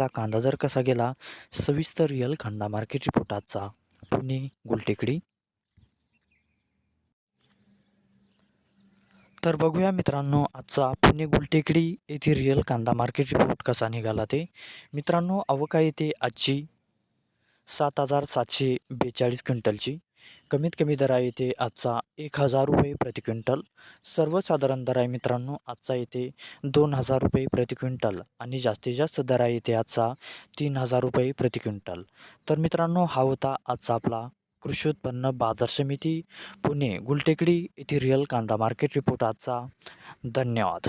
आजचा कांदा दर कसा गेला सविस्तर रिअल कांदा मार्केट रिपोर्ट आजचा. पुणे गुलटेकडी. तर बघूया मित्रांनो आजचा पुणे गुलटेकडी येथे रिअल कांदा मार्केट रिपोर्ट कसा निघाला ते. मित्रांनो अवका येते आजची सात हजार सातशे बेचाळीस क्विंटलची. कमीत कमी दर आहे येते आजचा एक हजार रुपये प्रति क्विंटल. सर्वसाधारण दर आहे मित्रांनो आजचा येते दोन हजार रुपये प्रति क्विंटल आणि जास्तीत जास्त दर आहे येते आजचा तीन हजार रुपये प्रति क्विंटल. तर मित्रांनो हा होता आजचा आपला कृषी उत्पन्न बाजार समिती पुणे गुलटेकडी येथे रिअल कांदा मार्केट रिपोर्ट आजचा. धन्यवाद.